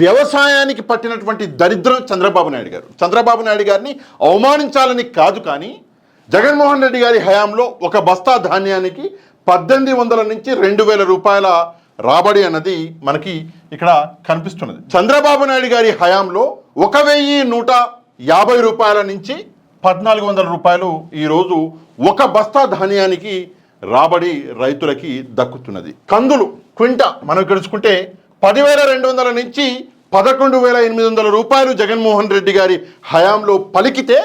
వ్యవసాయానికి పట్టినటువంటి దరిద్రం చంద్రబాబు నాయుడు గారు. చంద్రబాబు నాయుడు గారిని అవమానించాలని కాదు కానీ జగన్మోహన్ రెడ్డి గారి హయాంలో ఒక బస్తా ధాన్యానికి పద్దెనిమిది వందల నుంచి రెండు వేల రూపాయల రాబడి అన్నది మనకి ఇక్కడ కనిపిస్తున్నది. చంద్రబాబు నాయుడు గారి హయాంలో ఒక వెయ్యి నూట యాభై రూపాయల నుంచి పద్నాలుగు వందల రూపాయలు ఈరోజు ఒక బస్తా ధాన్యానికి రాబడి రైతులకి దక్కుతున్నది. కందులు క్వింట మనం ఇక్కడ చూసుకుంటే పదివేల రెండు వందల నుంచి పదకొండు వేల ఎనిమిది వందల రూపాయలు జగన్మోహన్ రెడ్డి గారి హయాంలో పలికితే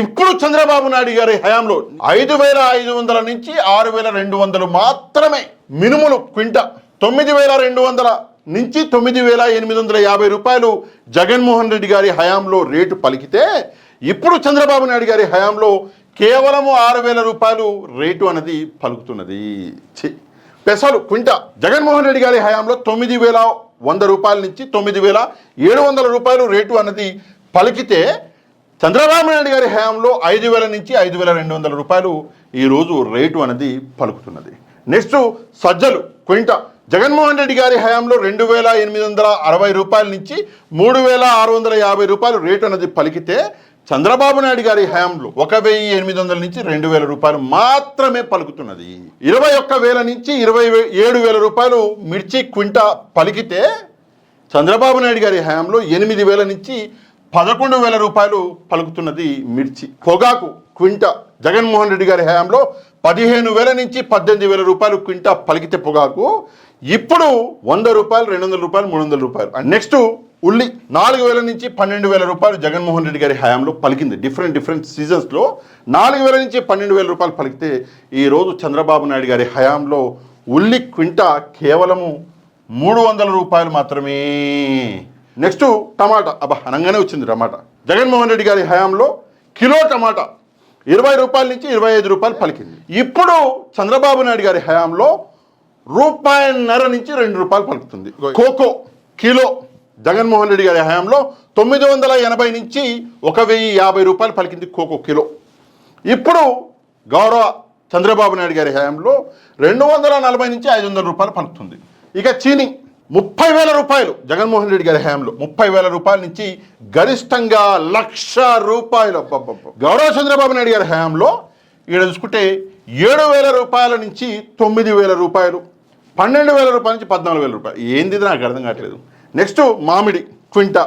ఇప్పుడు చంద్రబాబు నాయుడు గారి హయాంలో ఐదు వేల ఐదు వందల నుంచి ఆరు వేల రెండు వందలు మాత్రమే మినుములు క్వింట. తొమ్మిది వేల రెండు వందల నుంచి తొమ్మిది వేల ఎనిమిది వందల యాభై రూపాయలు జగన్మోహన్ రెడ్డి గారి హయాంలో రేటు పలికితే ఇప్పుడు చంద్రబాబు నాయుడు గారి హయాంలో కేవలము ఆరు వేల రూపాయలు రేటు అనేది పలుకుతున్నది. పెసలు క్వింట. జగన్మోహన్ రెడ్డి గారి హయాంలో తొమ్మిది వేల వంద రూపాయల నుంచి తొమ్మిది వేల ఏడు వందల రూపాయలు రేటు అన్నది పలికితే చంద్రబాబు నాయుడు గారి హయాంలో ఐదు వేల నుంచి ఐదు వేల రెండు వందల రూపాయలు ఈరోజు రేటు అనేది పలుకుతున్నది. నెక్స్ట్ సజ్జలు క్వింట. జగన్మోహన్ రెడ్డి గారి హయాంలో రెండు వేల ఎనిమిది వందల అరవై రూపాయల నుంచి మూడు వేల ఆరు వందల యాభై రూపాయలు రేటు అనేది పలికితే చంద్రబాబు నాయుడు గారి హయాంలో ఒక వెయ్యి ఎనిమిది వందల నుంచి రెండు వేల రూపాయలు మాత్రమే పలుకుతున్నది. ఇరవై ఒక్క వేల నుంచి ఇరవై వే- ఏడు వేల రూపాయలు మిర్చి క్వింట పలికితే చంద్రబాబు నాయుడు గారి హయాంలో ఎనిమిది వేల నుంచి పదకొండు వేల రూపాయలు పలుకుతున్నది మిర్చి. పొగాకు క్వింట జగన్మోహన్ రెడ్డి గారి హయాంలో పదిహేను వేల నుంచి పద్దెనిమిది వేల రూపాయలు క్వింట పలికితే పొగాకు. ఇప్పుడు వంద రూపాయలు రెండు వందల రూపాయలు మూడు వందల రూపాయలు. అండ్ నెక్స్ట్ ఉల్లి నాలుగు వేల నుంచి పన్నెండు వేల రూపాయలు జగన్మోహన్ రెడ్డి గారి హయాంలో పలికింది. డిఫరెంట్ డిఫరెంట్ సీజన్స్లో నాలుగు వేల నుంచి పన్నెండు వేల రూపాయలు పలికితే ఈరోజు చంద్రబాబు నాయుడు గారి హయాంలో ఉల్లి క్వింట కేవలము మూడు వందల రూపాయలు మాత్రమే. Next tomato. అబ్బా అనగానే వచ్చింది టమాటా. జగన్మోహన్ రెడ్డి గారి హయాంలో కిలో టమాటా ఇరవై రూపాయల నుంచి ఇరవై ఐదు రూపాయలు పలికింది. ఇప్పుడు చంద్రబాబు నాయుడు గారి హయాంలో రూపాయన్నర నుంచి రెండు రూపాయలు పలుకుతుంది. కోకో కిలో జగన్మోహన్ రెడ్డి గారి హయాంలో తొమ్మిది వందల ఎనభై నుంచి ఒక వెయ్యి యాభై రూపాయలు పలికింది కోకో కిలో. ఇప్పుడు గౌరవ చంద్రబాబు నాయుడు గారి హయాంలో రెండు వందల నలభై నుంచి ఐదు వందల రూపాయలు పలుకుతుంది. ఇక చీని ముప్పై వేల రూపాయలు జగన్మోహన్ రెడ్డి గారి హయాంలో ముప్పై వేల రూపాయల నుంచి గరిష్టంగా లక్ష రూపాయలు. గౌరవ చంద్రబాబు నాయుడు గారి హయాంలో ఇక్కడ చూసుకుంటే ఏడు వేల రూపాయల నుంచి తొమ్మిది వేల రూపాయలు పన్నెండు వేల రూపాయల నుంచి పద్నాలుగు వేల రూపాయలు. ఏంది నాకు అర్థం కావట్లేదు. నెక్స్ట్ మామిడి క్వింటా.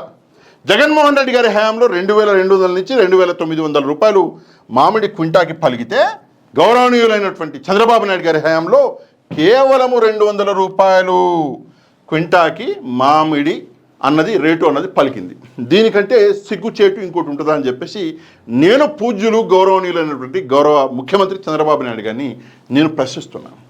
జగన్మోహన్ రెడ్డి గారి హయాంలో రెండు వేల రెండు వందల నుంచి రెండు వేల తొమ్మిది వందల రూపాయలు మామిడి క్వింటాకి పలికితే గౌరవనీయులైనటువంటి చంద్రబాబు నాయుడు గారి హయాంలో కేవలము రెండు వందల రూపాయలు క్వింటాకి మామిడి అన్నది రేటు అన్నది పలికింది. దీనికంటే సిగ్గుచేటు ఇంకోటి ఉంటుందా అని చెప్పేసి నేను పూజ్యులు గౌరవనీయులైనటువంటి గౌరవ ముఖ్యమంత్రి చంద్రబాబు నాయుడు గారిని నేను ప్రశ్నిస్తున్నాను